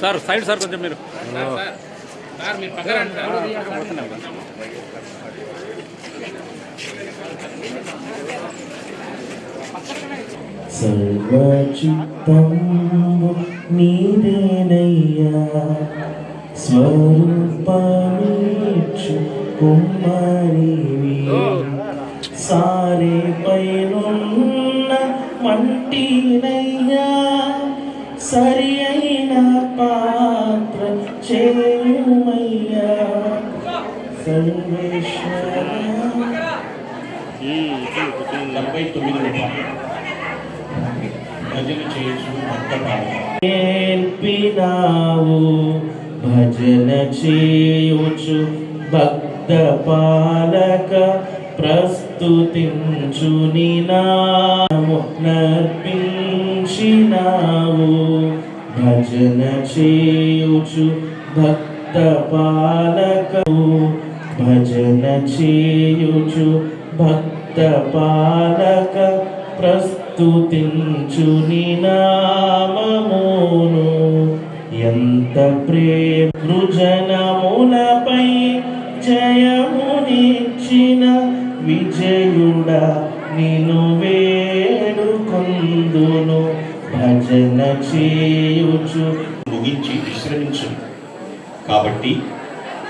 Sir side sir కొంచెం మీరు. Sir మీరు పక్కన రండి. సార్. సర్వచిత్తము నీదేనయ్యా స్వరూపమీచు కుమ్మరివి సర్వేశ్వర డెబ్బై తొమ్మిది రూపాయలు భజన చేయొచ్చు నేర్పినావు భజన చేయుచు భక్త పాలక ప్రస్తుతించు నీ నర్పించినావు భజన చేయుచు భక్త పాలక భజన చేయుచు భక్త పాలక ప్రస్తుతించు నినామమును ఎంత ప్రేమ జనములపై జయమునిచ్చిన విజయుడ నిను వేడుకొందును. భజన చేయుచు ముగించి విశ్రమించు. కాబట్టి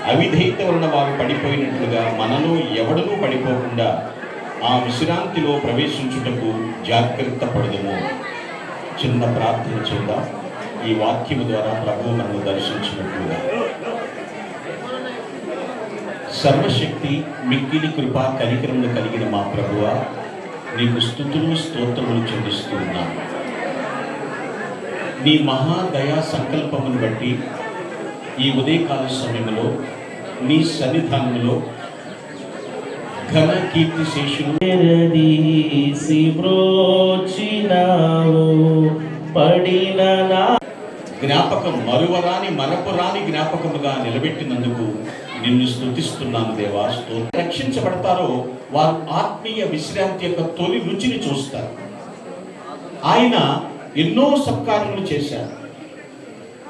అవిధేయత వలన వారు పడిపోయినట్లుగా మనలో ఎవడనూ పడిపోకుండా ఆ విశ్రాంతిలో ప్రవేశించుటకు జాగ్రత్త పడదము. చిన్న ప్రార్థన చేద్దాం. ఈ వాక్యము ద్వారా ప్రభువు మనల్ని దర్శించినట్లుగా. సర్వశక్తి మిక్కిలి కృప కనికరములు కలిగిన మా ప్రభువ నీకు స్థుతులు స్తోత్రములు చెల్లిస్తూ ఉన్నాను. నీ మహాదయా సంకల్పమును బట్టి ఈ ఉదయకాల సమయంలో నీ సన్నిధానంలో ఘన కీర్తి శేషులు పడిన జ్ఞాపకం మరువరాని మరపురాని జ్ఞాపకముగా నిలబెట్టినందుకు నిన్ను స్తుతిస్తున్నాను దేవా. స్తోత్రం. రక్షించబడతారో వారు ఆత్మీయ విశ్రాంతి యొక్క తొలి రుచిని చూస్తారు. ఆయన ఎన్నో సత్కార్యములు చేశారు.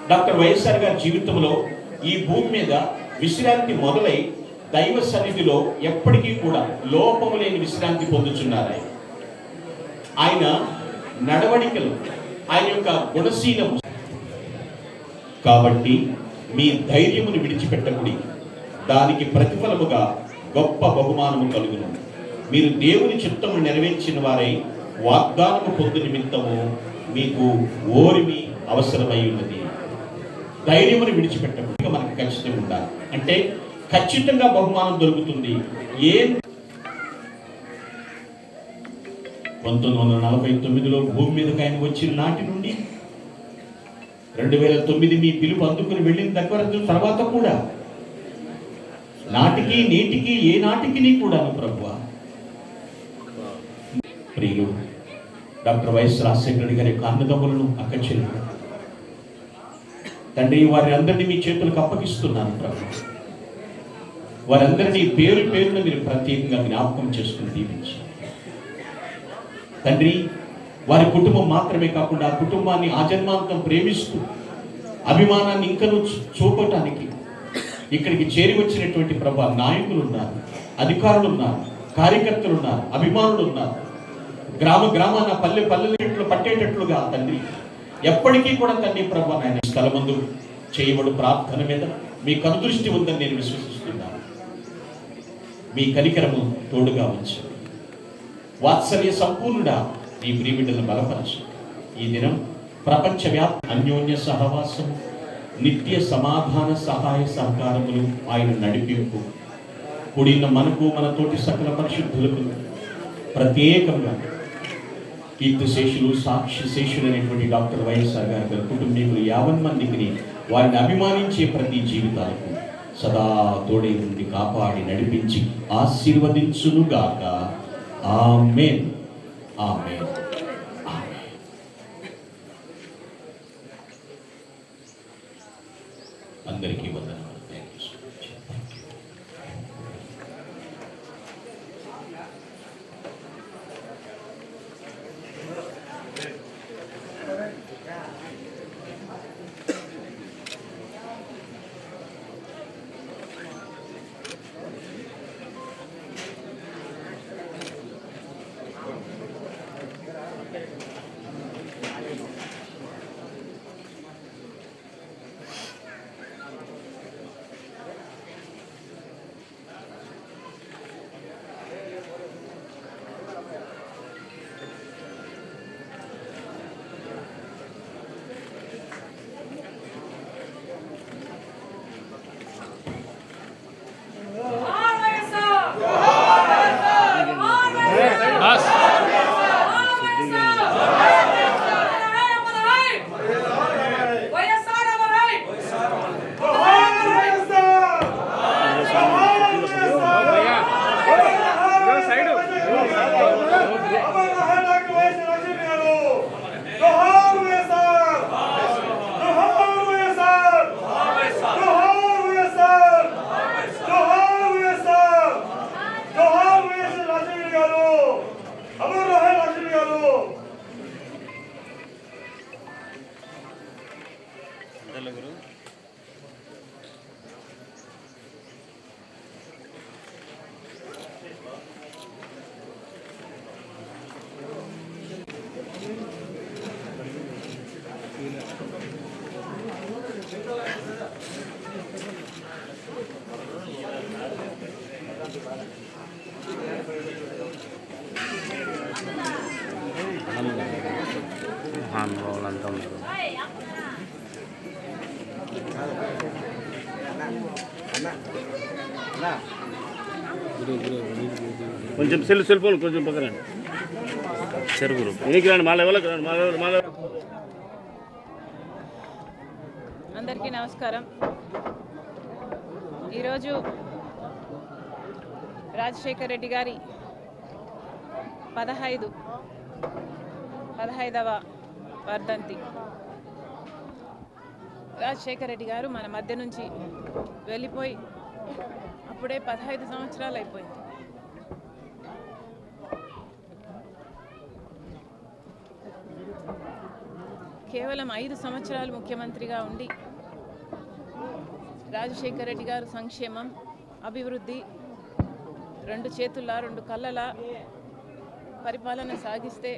డాక్టర్ వైఎస్ఆర్ గారి జీవితంలో ఈ భూమి మీద విశ్రాంతి మొదలై దైవ సన్నిధిలో ఎప్పటికీ కూడా లోపము లేని విశ్రాంతి పొందుచున్నారు ఆయన. ఆయన నడవడికలు ఆయన యొక్క గుణశీలము. కాబట్టి మీ ధైర్యమును విడిచిపెట్టకుడి. దానికి ప్రతిఫలముగా గొప్ప బహుమానము కలుగును. మీరు దేవుని చిత్తము నెరవేర్చిన వారై వాగ్దానము పొందు నిమిత్తము మీకు ఓరిమి అవసరమై ఉన్నది. ధైర్యమును విడిచిపెట్టకుండా. మనకు ఖచ్చితంగా ఉండాలి. అంటే ఖచ్చితంగా బహుమానం దొరుకుతుంది. ఏ? పంతొమ్మిది వందల నలభై తొమ్మిదిలో భూమి మీదకి ఆయన వచ్చిన నాటి నుండి రెండు వేల తొమ్మిది మీ పిలుపు అందుకుని వెళ్ళిన దగ్గర తర్వాత కూడా నాటికి నేటికి ఏ నాటికి నీ కూడాను ప్రభు ప్రియులు డాక్టర్ వైఎస్ రాజశేఖర గారి యొక్క అన్నదమ్ములను అక్క చెల్లెలు తండ్రి వారి అందరినీ మీ చేతులకు అప్పగిస్తున్నాను ప్రభు. వారందరినీ పేరు పేరున మీరు ప్రత్యేకంగా జ్ఞాపకం చేసుకుని దీవించి. తండ్రి వారి కుటుంబం మాత్రమే కాకుండా ఆ కుటుంబాన్ని ఆజన్మాంతం ప్రేమిస్తూ అభిమానాన్ని ఇంకను చూపటానికి ఇక్కడికి చేరి వచ్చినటువంటి ప్రభా నాయకులు ఉన్నారు అధికారులు ఉన్నారు కార్యకర్తలు ఉన్నారు అభిమానులు ఉన్నారు. గ్రామ గ్రామాన పల్లె పల్లెలు పట్టేటట్లుగా తండ్రి ఎప్పటికీ కూడా తండ్రి ప్రభు నాయన స్థలమందు చేయబడు ప్రార్థన మీద మీ కనుదృష్టి ఉందని నేను విశ్వసిస్తున్నాను. మీ కనికరము తోడుగా ఉంచు. వాత్సల్య సంపూర్ణుడా నీ ప్రియబిడ్డలను బలపరచు. ఈ దినం ప్రపంచవ్యాప్త అన్యోన్య సహవాసం నిత్య సమాధాన సహాయ సహకారములు ఆయన నడిపింపు కూడిన మనకు మన తోటి సకల పరిశుద్ధులకు ప్రత్యేకంగా కీర్తి శేషులు సాక్షి శేషులు అనేటువంటి డాక్టర్ వైఎస్ఆర్ గారి గారి కుటుంబీకులు యావన్ మందికి వారిని అభిమానించే ప్రతి జీవితాలకు సదా తోడే ఉండి కాపాడి నడిపించి ఆశీర్వదించునుగాక. Amen amen. ఆమెన్. Guru. కొంచెం సెల్ సెల్ ఫోన్ కొంచెం పక్కనండి చెరుగురు ఎనికి రండి మా లెవెల్కి రండి మా లెవెల్ మా లెవెల్ అందరికీ నమస్కారం. ఈరోజు రాజశేఖర్ రెడ్డి గారి పదహైదు పదహైదవ వర్ధంతి. రాజశేఖర్ రెడ్డి గారు మన మధ్య నుంచి వెళ్ళిపోయి అప్పుడే పదహైదు సంవత్సరాలు అయిపోయింది. కేవలం ఐదు సంవత్సరాలు ముఖ్యమంత్రిగా ఉండి రాజశేఖర రెడ్డి గారు సంక్షేమం అభివృద్ధి రెండు చేతుల రెండు కళ్ళల పరిపాలన సాగిస్తే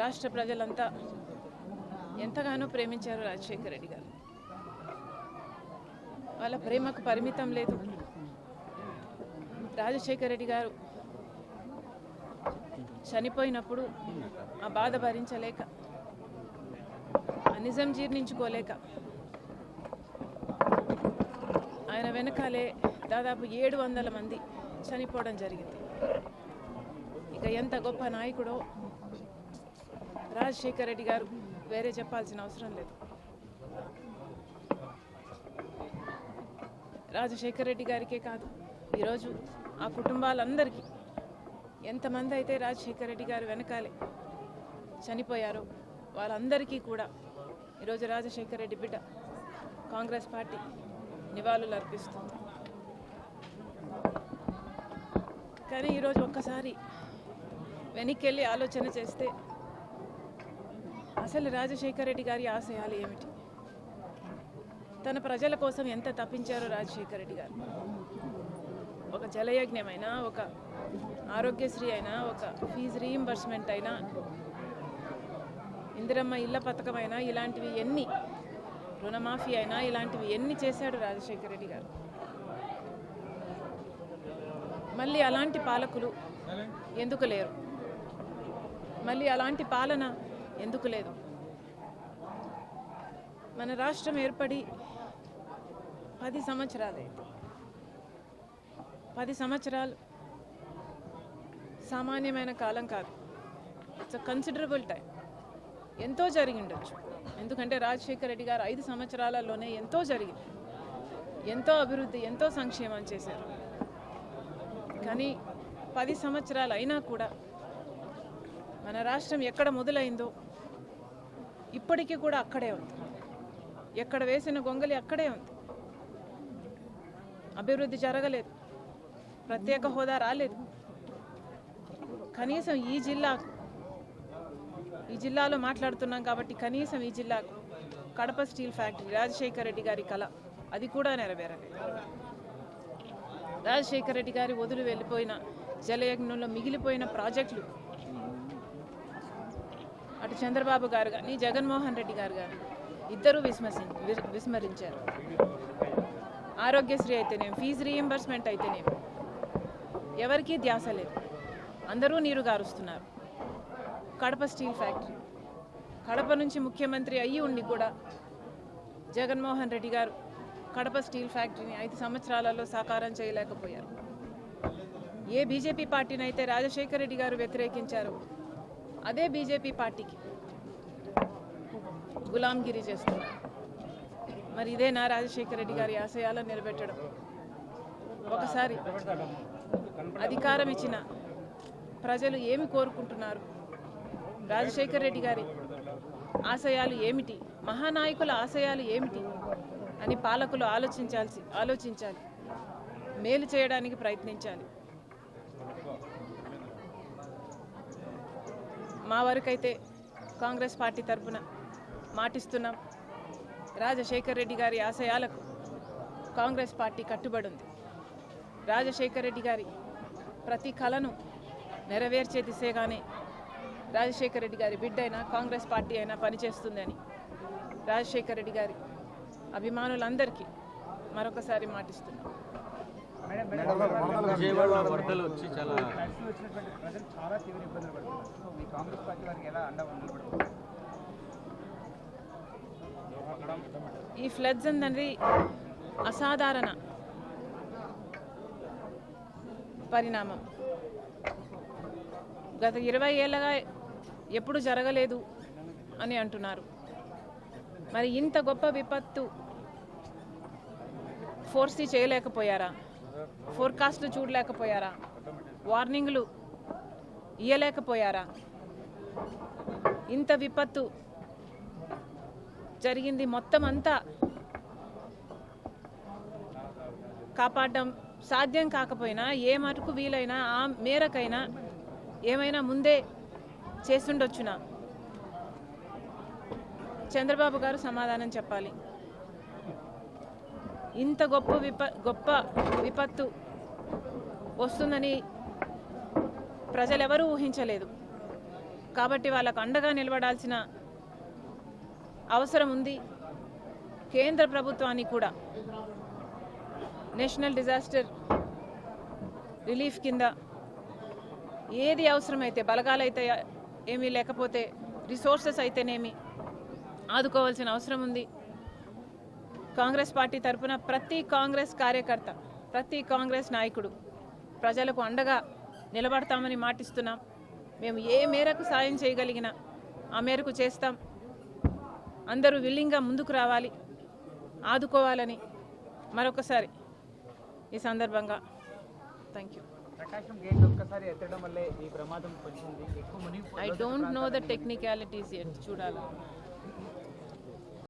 రాష్ట్ర ప్రజలంతా ఎంతగానో ప్రేమించారు రాజశేఖర రెడ్డి గారు. వాళ్ళ ప్రేమకు పరిమితం లేదు. రాజశేఖర రెడ్డి గారు చనిపోయినప్పుడు ఆ బాధ భరించలేక ఆ నిజం జీర్ణించుకోలేక ఆయన వెనకాలే దాదాపు ఏడు వందల మంది చనిపోవడం జరిగింది. ఇక ఎంత గొప్ప నాయకుడో రాజశేఖర్ రెడ్డి గారు వేరే చెప్పాల్సిన అవసరం లేదు. రాజశేఖర్ రెడ్డి గారికే కాదు ఈరోజు ఆ కుటుంబాలందరికీ ఎంతమంది అయితే రాజశేఖర రెడ్డి గారు వెనకాలే చనిపోయారో వాళ్ళందరికీ కూడా ఈరోజు రాజశేఖర రెడ్డి బిడ్డ కాంగ్రెస్ పార్టీ నివాళులు అర్పిస్తుంది. కానీ ఈరోజు ఒక్కసారి వెనక్కి వెళ్ళి ఆలోచన చేస్తే అసలు రాజశేఖర రెడ్డి గారి ఆశయాలు ఏమిటి? తన ప్రజల కోసం ఎంత తప్పించారో రాజశేఖర రెడ్డి గారు. ఒక జలయజ్ఞమైనా ఒక ఆరోగ్యశ్రీ అయినా ఒక ఫీజు రీఇంబర్స్మెంట్ అయినా ఇందిరమ్మ ఇళ్ళ పథకం అయినా ఇలాంటివి ఎన్ని రుణమాఫీ అయినా ఇలాంటివి ఎన్ని చేశాడు రాజశేఖర రెడ్డి గారు. మళ్ళీ అలాంటి పాలకులు ఎందుకు లేరు? మళ్ళీ అలాంటి పాలన ఎందుకు లేదు? మన రాష్ట్రం ఏర్పడి పది సంవత్సరాలైంది. పది సంవత్సరాలు సామాన్యమైన కాలం కాదు. ఇట్స్ అ కన్సిడరబుల్ టైం ఎంతో జరిగిండొచ్చు ఎందుకంటే రాజశేఖర రెడ్డి గారు ఐదు సంవత్సరాలలోనే ఎంతో జరిగింది ఎంతో అభివృద్ధి ఎంతో సంక్షేమం చేశారు. కానీ పది సంవత్సరాలు అయినా కూడా మన రాష్ట్రం ఎక్కడ మొదలైందో ఇప్పటికీ కూడా అక్కడే ఉంది. ఎక్కడ వేసిన గొంగలి అక్కడే ఉంది. అభివృద్ధి జరగలేదు. ప్రత్యేక హోదా రాలేదు. కనీసం ఈ జిల్లా ఈ జిల్లాలో మాట్లాడుతున్నాం కాబట్టి కనీసం ఈ జిల్లాకు కడప స్టీల్ ఫ్యాక్టరీ రాజశేఖర రెడ్డి గారి కళ అది కూడా నెరవేరలేదు. రాజశేఖర రెడ్డి గారి వదిలి వెళ్ళిపోయిన జలయజ్ఞంలో మిగిలిపోయిన ప్రాజెక్టులు అటు చంద్రబాబు గారు కానీ జగన్మోహన్ రెడ్డి గారు కానీ ఇద్దరూ విస్మసి విస్మరించారు. ఆరోగ్యశ్రీ అయితేనేమి ఫీజు రీఎంబర్స్మెంట్ అయితేనేమి ఎవరికీ ధ్యాస లేదు. అందరూ నీరు గారుస్తున్నారు. Kadapa steel factory. కడప నుంచి ముఖ్యమంత్రి అయ్యి ఉండి కూడా జగన్మోహన్ రెడ్డి గారు కడప స్టీల్ ఫ్యాక్టరీని ఐదు సంవత్సరాలలో సాకారం చేయలేకపోయారు. ఏ బీజేపీ పార్టీని అయితే రాజశేఖర రెడ్డి గారు వ్యతిరేకించారు అదే బీజేపీ పార్టీకి గులాంగిరి చేస్తున్నారు. మరి ఇదేనా రాజశేఖర రెడ్డి గారి ఆశయాలను నిలబెట్టడం? ఒకసారి అధికారం ఇచ్చిన ప్రజలు ఏమి కోరుకుంటున్నారు? రాజశేఖర రెడ్డి గారి ఆశయాలు ఏమిటి? మహానాయకుల ఆశయాలు ఏమిటి? అని పాలకులు ఆలోచించాల్సి ఆలోచించాలి. మేలు చేయడానికి ప్రయత్నించాలి. మా వరకైతే కాంగ్రెస్ పార్టీ తరఫున మాటిస్తున్నాం. రాజశేఖర్ రెడ్డి గారి ఆశయాలకు కాంగ్రెస్ పార్టీ కట్టుబడి ఉంది. రాజశేఖర్ రెడ్డి గారి ప్రతి కళను నెరవేర్చే దిశగానే రాజశేఖర రెడ్డి గారి బిడ్డ అయినా కాంగ్రెస్ పార్టీ అయినా పనిచేస్తుందని రాజశేఖర రెడ్డి గారి అభిమానులందరికీ మరొకసారి మాటిస్తున్నాం. విజయవాడ వరదలు వచ్చి చాలా వచ్చినటువంటి ప్రజలు చాలా తీవ్ర ఇబ్బందులు పడుతున్నారు సో మీ కాంగ్రెస్ పార్టీ వారికి ఎలా అండగా నిలబడుతుంది ఈ ఫ్లడ్స్ అనేది అసాధారణ పరిణామం. గత ఇరవై ఏళ్ళగా ఎప్పుడు జరగలేదు అని అంటున్నారు. మరి ఇంత గొప్ప విపత్తు ఫోర్సీ చేయలేకపోయారా? ఫోర్కాస్ట్లు చూడలేకపోయారా? వార్నింగ్లు ఇయ్యలేకపోయారా? ఇంత విపత్తు జరిగింది మొత్తం అంతా కాపాడడం సాధ్యం కాకపోయినా ఏ మటుకు వీలైనా ఆ మేరకైనా ఏమైనా ముందే చేస్తుండొచ్చునా? చంద్రబాబు గారు సమాధానం చెప్పాలి. ఇంత గొప్ప విప గొప్ప విపత్తు వస్తుందని ప్రజలెవరూ ఊహించలేదు. కాబట్టి వాళ్ళకు అండగా నిలబడాల్సిన అవసరం ఉంది. కేంద్ర ప్రభుత్వానికి కూడా. నేషనల్ డిజాస్టర్ రిలీఫ్ కింద ఏది అవసరమైతే బలగాలైతే ఏమీ లేకపోతే రిసోర్సెస్ అయితేనేమి ఆదుకోవాల్సిన అవసరం ఉంది. కాంగ్రెస్ పార్టీ తరపున ప్రతి కాంగ్రెస్ కార్యకర్త ప్రతి కాంగ్రెస్ నాయకుడు ప్రజలకు అండగా నిలబడతామని మాటిస్తున్నాం. మేము ఏ మేరకు సాయం చేయగలిగినా ఆ మేరకు చేస్తాం. అందరూ విల్లింగ్గా ముందుకు రావాలి ఆదుకోవాలని మరొకసారి ఈ సందర్భంగా. థ్యాంక్ యూ ప్రకాశం గేట్ ఒక్కసారి ఎత్తడం వల్లే ఈ ప్రమాదం వచ్చింది. ఎక్కువ మునిగిపో I don't know the technicalities చూడాలి.